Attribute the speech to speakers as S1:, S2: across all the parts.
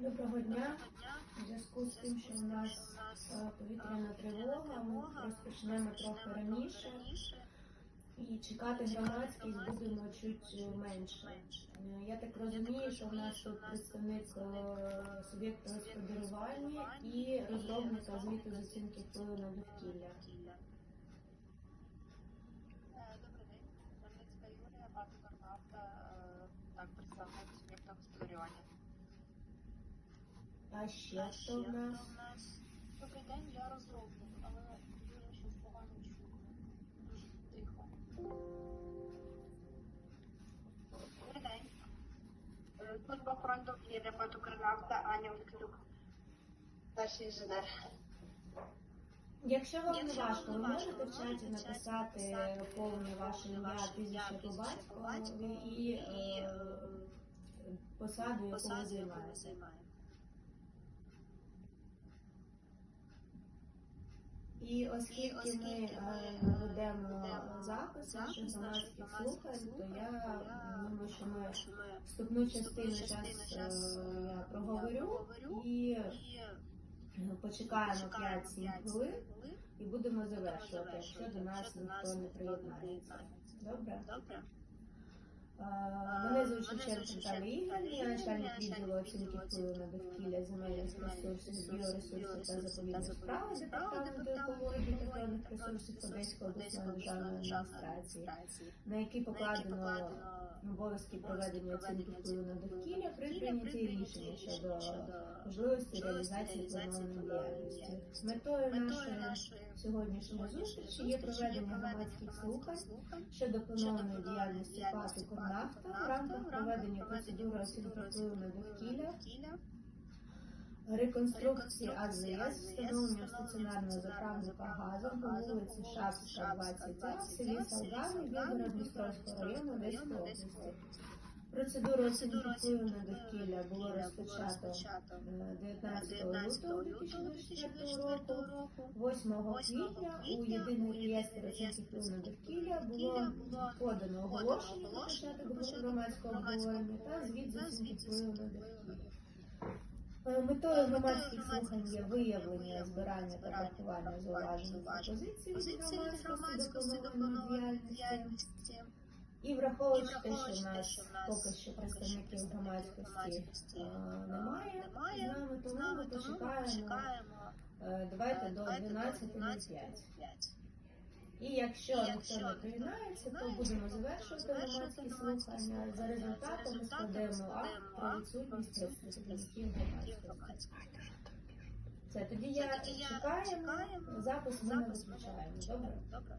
S1: Доброго дня. У зв'язку з тим, що у нас е, повітряна тривога, ми розпочнемо трохи раніше і чекати громадськість будемо чуть менше. Е, Я так розумію, що в нас тут представник е, суб'єкту господарювання і розробника звіту з оцінки впливу на довкілля.
S2: Так, представник суб'єкта господарювання.
S1: А ще хто в нас?
S2: Добрий день, я розробник, але Юля щось погано чутно. Дуже тихо. Добрий день. Е, Служба охорони довкілля, Автокарнафта, Аня Олексюк. Старший інженер.
S1: Якщо вам не важко, ви можете в чаті написати
S2: написати
S1: повне ваше ім'я, прізвище по батькові і е, Посаду, яку ви займаєте. І оскільки ми е, ведемо запис громадських
S2: громадських
S1: слухань, то я думаю, що ми вступну частину
S2: частину
S1: час
S2: час,
S1: е,
S2: е,
S1: я проговорю і
S2: і
S1: е, почекаємо
S2: чекаємо
S1: 5-7 хвилин і будемо завершувати, якщо до нас ніхто не приєднається. Добре? Е, Мене звуть Шевченко Наталія Ігорівна, начальник відділу оцінки впливу на довкілля земельних ресурсів, біоресурсів та заповідних справ департаменту екології та природних ресурсів Одеської обласної державної адміністрації, на які покладено обов'язки проведення оцінки впливу на довкілля при прийнятті рішення щодо можливості реалізації планованої діяльності. Метою нашої сьогоднішньої зустрічі є проведення громадських слухань щодо планованої діяльності ПАТ «Укрнафта» в рамках проведення процедури впливу довкілля, реконструкції АЗС, встановлення стаціонарного заправника газом по вулиці Шапська, 20 в селі Салгани, Білгород-Дністровського району Одеської області. Процедуру оцінки на довкілля було розпочато е, 19 лютого 2024 року. 8 квітня у єдиний реєстр оцінки впливу на довкілля було подано оголошення початок громадського обговорення та звіт з оцінки впливу на довкілля. Е, Метою громадських слухань є виявлення, збирання та врахування зауважень та позицій від громадськості до планованої діяльності. І враховуючи те, що в нас поки що представників громадськості е, немає з нами, тому ми почекаємо е, давайте до 12.05. І якщо ніхто не приєднається, то будемо завершувати громадські слухання. За результатами складемо акт про відсутність представників громадськості. Це тоді я чекаємо, запис ми не виключаємо. Добре?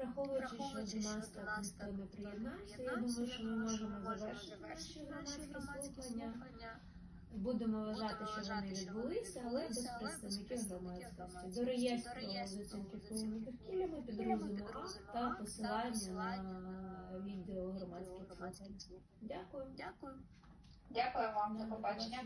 S1: Враховуючи, що до нас так ніхто не приєднався, я думаю, що ми можемо завершити наші громадські слухання. Будемо вважати, що вони відбулися, але без представників громадськості. До реєстру з оцінки впливу довкілля ми акт та посилання на відео громадських слухань. Дякую.
S2: Дякую.
S3: Дякую вам, до
S1: побачення.